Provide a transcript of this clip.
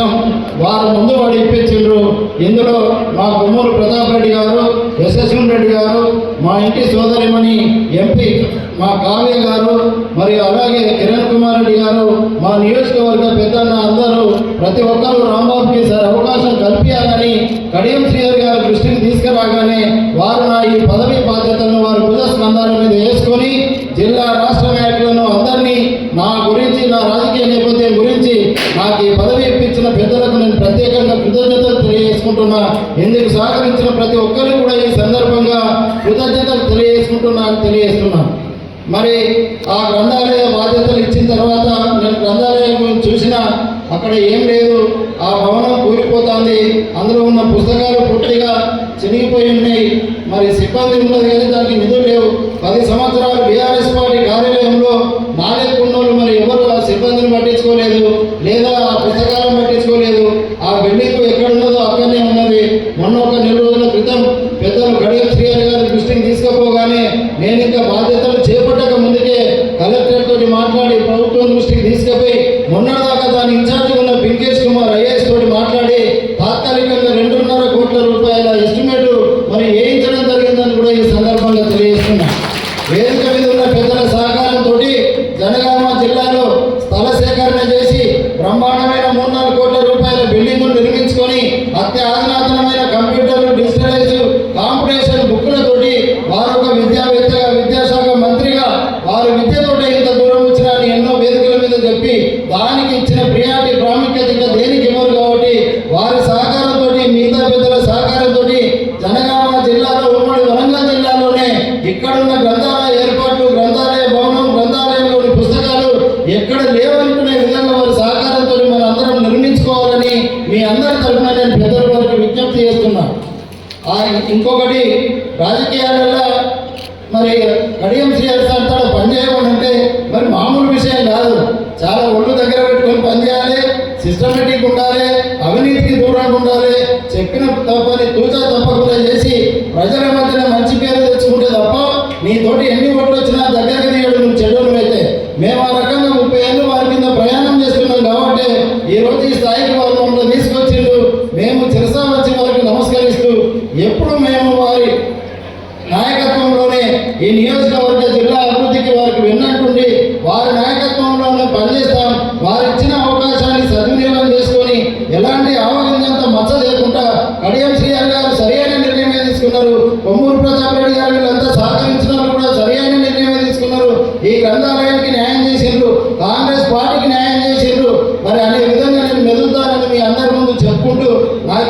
కోసం వారు ముందు వాడు ఇప్పించారు ఇందులో మా కొమ్మూరు ప్రతాప్ రెడ్డి గారు యశస్విన్ రెడ్డి గారు మా ఇంటి సోదరిమణి ఎంపీ మా కావ్య గారు మరియు అలాగే కిరణ్ కుమార్ రెడ్డి గారు మా నియోజకవర్గ పెద్దన్న అందరూ ప్రతి ఒక్కరూ రాంబాబుకి సార్ అవకాశం కల్పించాలని కడియం శ్రీహరి గారి దృష్టికి తీసుకురాగానే వారు నా ఈ పదవి బాధ్యతలను వారు భుజ స్కంధాల మీద వేసుకొని జిల్లా రాష్ట్ర నాయకులను అందరినీ నా గురించి నా రాజకీయ నేపథ్యం గురించి నాకు ఈ పదవి చేసిన పెద్దలకు నేను ప్రత్యేకంగా కృతజ్ఞతలు తెలియజేసుకుంటున్నా. ఇందుకు సహకరించిన ప్రతి ఒక్కరికి కూడా ఈ సందర్భంగా కృతజ్ఞతలు తెలియజేసుకుంటున్నా అని తెలియజేస్తున్నా. మరి ఆ గ్రంథాలయ బాధ్యతలు ఇచ్చిన తర్వాత నేను గ్రంథాలయం చూసిన అక్కడ ఏం లేదు. ఆ భవనం కూలిపోతుంది. అందులో ఉన్న పుస్తకాలు పూర్తిగా చినిగిపోయి ఉన్నాయి. మరి సిబ్బంది ఉన్నది కానీ దానికి నిధులు లేవు. పది సంవత్సరాలు బీఆర్ఎస్ పార్టీ కార్యాలయంలో నాలుగున్నోళ్ళు మరి ఎవరు ఆ సిబ్బందిని పట్టించుకోలేదు. లేదా ఆ పుస్తకాలను పట్టించుకోలేదు ఆ బిల్డింగ్ ఎక్కడ ఉన్నదో అక్కడనే ఉన్నది మొన్న ఒక క్రితం పెద్దలు గడియ శ్రీహరి గారి దృష్టికి తీసుకుపోగానే నేను ఇంకా బాధ్యతలు చేపట్టక ముందుకే కలెక్టర్ తోటి మాట్లాడి ప్రభుత్వం దృష్టికి తీసుకుపోయి మొన్నటిదాకా దాని ఇన్ఛార్జ్ ఉన్న పింకేష్ కుమార్ ఐఏఎస్ తోటి మాట్లాడి తాత్కాలికంగా రెండున్నర కోట్ల రూపాయల ఎస్టిమేట్ మరి వేయించడం జరిగిందని కూడా ఈ సందర్భంగా తెలియజేస్తున్నాను కంప్యూటర్ కంప్యూటర్లు డిజిటలైజ్ కాంపిటీషన్ తోటి వారు ఒక విద్యావేత్తగా విద్యాశాఖ మంత్రిగా వారు విద్యతోటి ఇంత దూరం వచ్చినా ఎన్నో వేదికల మీద చెప్పి దానికి ఇచ్చిన ప్రియారిటీ ప్రాముఖ్యత ఇంకా దేనికి ఇవ్వరు కాబట్టి వారి సహకారంతో మిగతా పెద్దల సహకారంతో జనగామ జిల్లాలో ఉమ్మడి వరంగల్ జిల్లాలోనే ఇక్కడున్న గ్రంథాలయ ఏర్పాటు గ్రంథాలయ భవనం గ్రంథాలయంలోని పుస్తకాలు ఎక్కడ ఇంకొకటి రాజకీయాలలో మరి కడియం శ్రీహరి సార్ తన మరి మామూలు విషయం కాదు. చాలా ఒళ్ళు దగ్గర పెట్టుకొని పనిచేయాలి సిస్టమేటిక్ ఉండాలి అవినీతికి దూరంగా ఉండాలి చెప్పిన తప్పని తూచా తప్పకుండా చేసి ప్రజల మధ్యన మంచి పేరు తెచ్చుకుంటే తప్ప నీతోటి ఎన్ని ఓట్లు వచ్చినా దగ్గరికి తీయడు నువ్వు చెడ్డలు అయితే. మేము ఆ రకంగా ముప్పై ఏళ్ళు వారి కింద ప్రయాణం చేస్తున్నాం కాబట్టి ఈ రోజు ఈ స్థాయికి వారు మమ్మల్ని తీసుకొచ్చిండు మేము చిన్న వచ్చి వారికి నమస్కరిస్తూ ఎప్పుడు మేము వారి నాయకత్వంలోనే ఈ నియోజకవర్గ జిల్లా అభివృద్ధికి వారికి విన్నట్టుండి వారి నాయకత్వంలోనే పనిచేస్తాం. వారు ఇచ్చిన అవకాశాన్ని సద్వినియోగం చేసుకొని ఎలాంటి ఆవగింజంత మచ్చ లేకుండా కడియం శ్రీఆర్ గారు సరైన నిర్ణయమే తీసుకున్నారు. కొమ్మూరు ప్రతాప్ రెడ్డి గారు వీళ్ళంతా సహకరించిన కూడా సరైన నిర్ణయమే తీసుకున్నారు. ఈ గ్రంథాలయానికి న్యాయం చేసిండ్రు. కాంగ్రెస్ పార్టీకి న్యాయం చేసిండ్రు. మరి అనే విధంగా నేను మెదులుతానని మీ అందరి ముందు చెప్పుకుంటూ నాకు